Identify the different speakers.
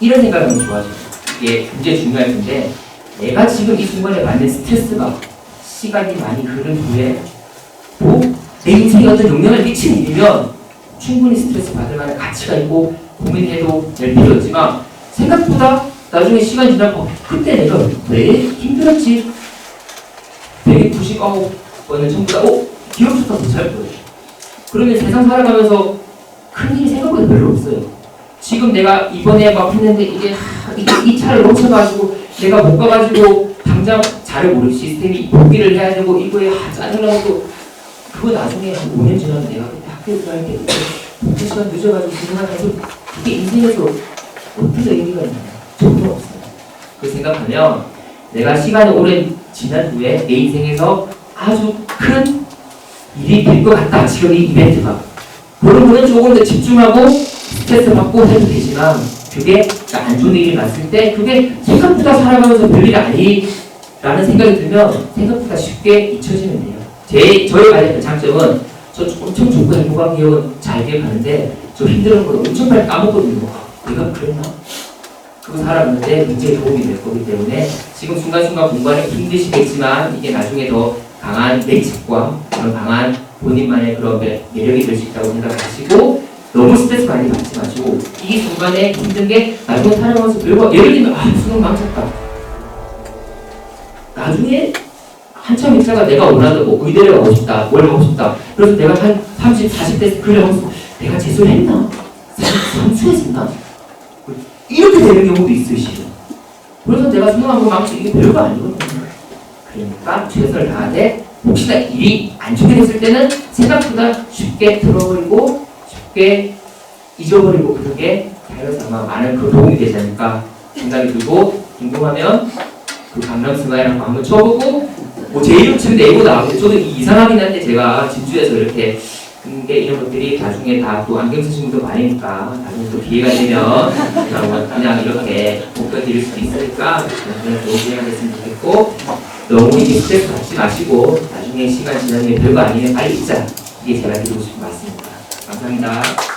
Speaker 1: 이런 생각하면 좋아져요. 이게 굉장히 중요할 텐데 내가 지금 이 순간에 받는 스트레스가 시간이 많이 흐른 후에 뭐내 인생에 어떤 영향을 미치는 일이면 충분히 스트레스 받을 만한 가치가 있고 고민해도 될 필요 없지만 생각보다 나중에 시간이 지나고 그때 내가 왜 힘들었지? 199번을 전부 다 어? 기억조차 더잘 거예요. 그러면 세상 살아가면서 큰 일이 생각보다 별로 없어요. 지금 내가 이번에 막 했는데 이게 이 차를 놓쳐가지고 내가 못 가가지고 당장 잘 모를 시스템이 복귀를 해야 되고 이거에 하, 짜증나고 그거 나중에 한 5년 지나면 내가 그때 학교 들어갈 때 복귀 시간 늦어가지고 생각해서 그게 인생에서 어떤 의미가 있나요? 전혀 없어요. 그 생각하면 내가 시간이 오래 지난 후에 내 인생에서 아주 큰 일이 될 것 같다. 지금 이 이벤트가. 그런 거는 조금 더 집중하고 스트레스 받고 해도 되지만 그게 안 좋은 일이 났을 때 그게 생각보다 살아가면서 별일 아니라는 생각이 들면 생각보다 쉽게 잊혀지면 돼요. 제 저의 가장 장점은 저 엄청 좋고 행복한 기억은 잘 기억하는데 저 힘든 걸 엄청 빨리 까먹거든요. 아, 내가 그랬나? 그거 살아가는데 굉장히 도움이 될 거기 때문에 지금 순간순간 공부하는 게 힘드시겠지만 이게 나중에 더 강한 매직과 그런 강한 본인만의 그런 매- 매력이 될 수 있다고 생각하시고 너무 스트레스 많이 받지 마시고 이 순간에 힘든 게 나중에 살아가면서 별거 예를 들면 아 수능 망쳤다. 나중에 한참 있다가 내가 원하는 뭐 의대를 가고 싶다 뭘 하고 싶다. 그래서 내가 한 30, 40대 그려면서 내가 재수를 했나? 삼수했었나? 이렇게 되는 경우도 있으시죠. 그래서 내가 수능한 거 망치 이게 별거 아니거든요. 그러니까 최선을 다하되 혹시나 일이 안 좋게 됐을 때는 생각보다 쉽게 들어버리고 쉽게 잊어버리고 그런 게 자연스 아마 많은 그 도움이 되지 않을까 생각이 들고 궁금하면 그 강남스마일한번 한번 쳐보고 뭐 제 이름 치면 네이버 나오는데 저도 이상하긴 한데 제가 진주에서 이렇게 근데 이런 것들이 나중에 다 또 안경 쓰신 분도 많으니까 나중에 또 기회가 되면 그냥 이렇게 복권 드릴 수도 있으니까 그냥 좋은 기회가 됐으면 좋겠고 너무 이게 스트레스 받지 마시고 나중에 시간 지나면 별거 아니면 빨리 잊자 이게 제가 드리고 싶은 말씀입니다 감사합니다